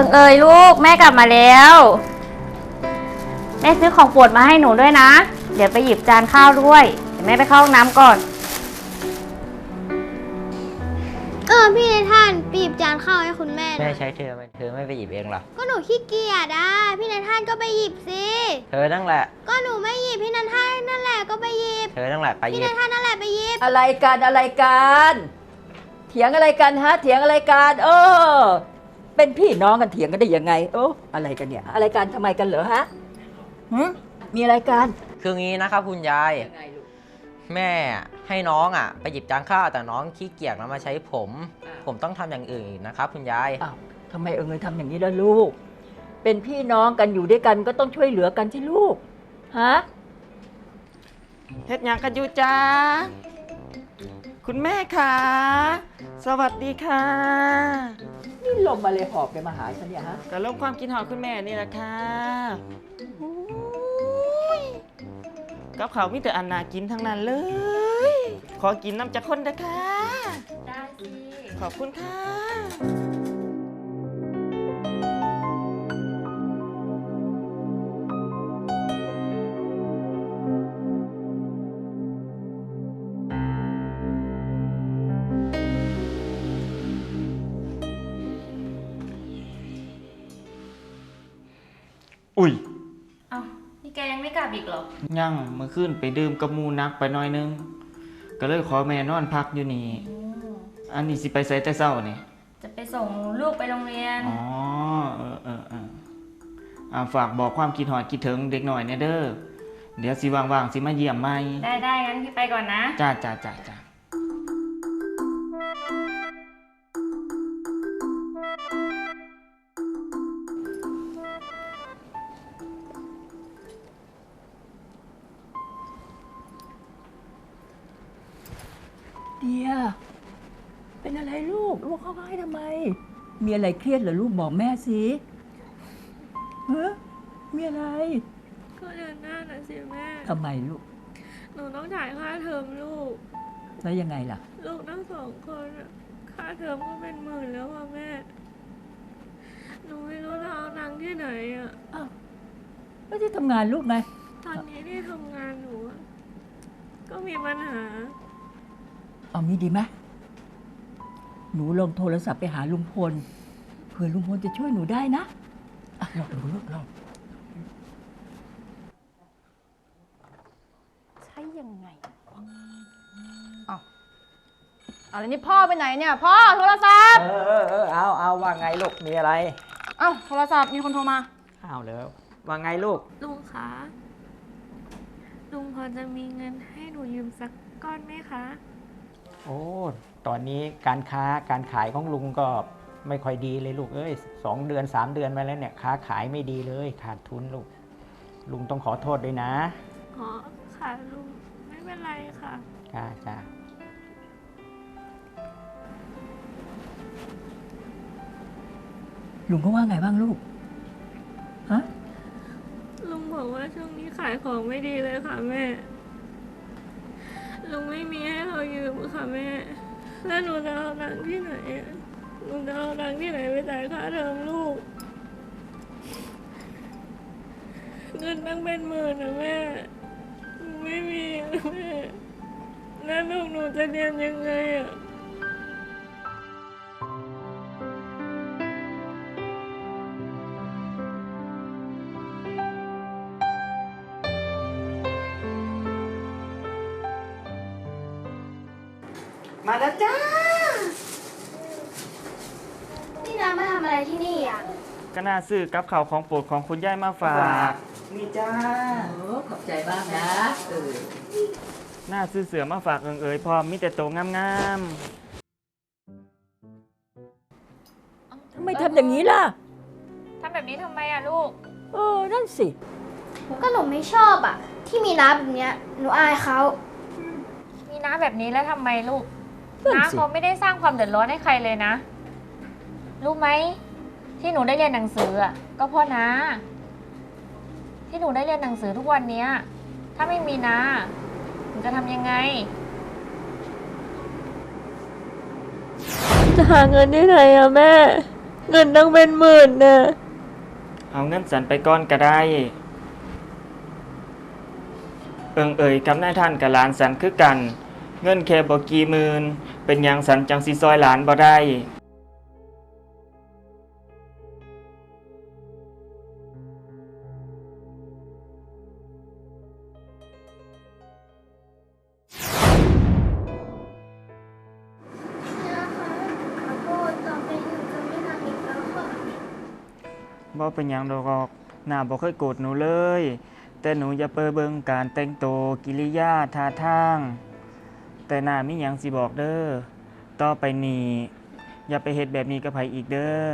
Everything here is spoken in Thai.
อิงเอยลูกแม่กลับมาแล้ว แม่ซื้อของโปรดมาให้หนูด้วยนะ เดี๋ยวไปหยิบจานข้าวด้วยเดี๋ยวแม่ไปเข้าห้องน้ำก่อน เออพี่ในท่านปีบจานข้าวให้คุณแม่หแม่น่อยใช้เธอไหมเธอไม่ไปหยิบเองเหรอ ก็หนูขี้เกียจอะพี่ในท่านก็ไปหยิบสิ เธอนั่งแหละ ก็หนูไม่หยิบพี่นันท่านนั่นแหละก็ไปหยิบ เธอนั่งแหละไปหพี่ยินับ นท่านนั่นแหละไปหยิบ อะไรกันอะไรกันเถียงอะไรกันฮะเถียงอะไรกันเออ เป็นพี่น้องกันเถียงกันได้ยังไง โอ้อะไรกันเนี่ย อะไรกันทำไมกันเหรอฮะหึมีอะไรกันคืองี้นะครับคุณยาย ยังไงลูก แม่ให้น้องอะ ไปหยิบจานข้าวแต่น้องขี้เกียจแล้วมาใช้ผม อ่า ผมต้องทำอย่างอื่นอีกนะครับคุณยาย อ้าวทำไมเอิงเลยทำอย่างนี้ล่ะลูก เป็นพี่น้องกันอยู่ด้วยกันก็ต้องช่วยเหลือกันใช่ลูก ฮะ เฮ็ดหยังกันอยู่จ้า คุณแม่ค่ะสวัสดีค่ะนี่ลมมาเลยหอบกันมาหาฉันเนี่ยฮะก็ลงความคิดหอดคุณแม่นี่แหละค่ะโอ้ยกับเขาวมีแต่อันนากินทั้งนั้นเลย ขอกินน้ำจากคนเด้อค่ะได้สิ ขอบคุณค่ะ นี่แกยังไม่กลับอีกเหรอ ยังเมื่อคืนไปดื่มกับหมูนักไปหน่อยนึง ก็เลยขอแม่นอนพักอยู่นี่อันนี้สิไปใส่แต่เช้านี่ จะไปส่งลูกไปโรงเรียน อ๋อ เออเออเอออ่าฝากบอกความคิดหอดคิดถึงเด็กหน่อยเนี่ยเด้อ เดี๋ยวสิว่างๆสิมาเยี่ยมใหม่ได้ได้งั้นพี่ไปก่อนนะ จ้าจ้าจ้าจ้า เดีย เป็นอะไรลูก ลูกเข้าให้ทำไม มีอะไรเครียดเหรอลูกบอกแม่สิฮะมีอะไร ก็เดือนหน้าน่ะสิแม่ ทำไมลูก หนูต้องจ่ายค่าเทอมลูก แล้วยังไงล่ะ ลูกทั้งสองคนอะค่าเทอมก็เป็นหมื่นแล้วอะแม่ หนูไม่รู้จะเอาตังค์ที่ไหนอะอ้าวไม่ได้ทำงานลูกไง ตอนนี้ที่ทำงานหนูอะก็มีปัญหา เอางี้ดีไหมหนูลองโทรศัพท์ไปหาลุงพลเผื่อลุงพลจะช่วยหนูได้นะอะลองดูลูกลองใช่ยังไงเอาแล้วนี่พ่อไปไหนเนี่ย พ่อโทรศัพท์ เออเออเออเอาเอาว่าไงลูกมีอะไรเอ้าโทรศัพท์มีคนโทรมา เอาแล้วว่าไงลูก ลุงคะลุงพอจะมีเงินให้หนูยืมสักก้อนไหมคะ โอ้ ตอนนี้การค้าการขายของลุงก็ไม่ค่อยดีเลยลูก เอ้ยสองเดือนสามเดือนมาแล้วเนี่ยค้าขายไม่ดีเลย ขาดทุนลูก ลุงต้องขอโทษด้วยนะ อ๋อ ค่ะลุง ไม่เป็นไรค่ะ จ้าจ้าลุงเขาว่าไงบ้างลูก ฮะ ลุงบอกว่าช่วงนี้ขายของไม่ดีเลยค่ะแม่ ลุงไม่มีให้เรายืมค่ะแม่ แล้วหนูจะเอาตังค์ที่ไหนอะหนูจะเอาตังค์ที่ไหนไปจ่ายค่าเทอมลูก เงินตั้งเป็นหมื่นนะแม่หนูไม่มีนะแม่ แล้วลูกหนูจะเรียนยังไงอะ มาแล้วจ้า พี่น้ามาทำอะไรที่นี่อะ ก็น่าซื้อกับข่าวของโปรดของคุณย่ายมาฝาก นี่จ้า โอ้ขอบใจมากนะเออน่าซื้อเสือมาฝากเอิงเอ๋ยพร้อมมีแต่โตวงามทำไมทำอย่างนี้ล่ะ ทำแบบนี้ทำไมอะลูก เออ นั่นสิ ก็หนูไม่ชอบอะ ที่มีน้าแบบเนี้ย หนูอายเขา มีน้าแบบนี้แล้วทำไมลูก นั่นน้าสิเขาไม่ได้สร้างความเดือดร้อนให้ใครเลยนะ รู้ไหม ที่หนูได้เรียนหนังสืออะก็เพราะน้าที่หนูได้เรียนหนังสือทุกวันเนี้ย ถ้าไม่มีน้าหนูจะทำยังไง จะหาเงินที่ไหนอะแม่ เงินตั้งเป็นหมื่นนะเอาเงินสันไปก้อนก็ได้ เอิงเอ่ยกับนายท่านกับหลานสันคือกัน เงินแค่บ่กี่หมื่นเป็นหยังสันจังสิซอยหลานบ่ได้นะคะขอโทษต่อไปหนูจะไม่ทำอีกแล้วค่ะบ่เป็นหยังดอกหน้าบ่เคยโกรธหนูเลย แต่หนูอย่าเปรอเบิงการแต่งตัวกิริยาท่าทาง แต่หน้ามีหยังสิบอกเด้อ ต่อไปนี้อย่าไปเฮ็ดแบบนี้กับไผอีกเด้อ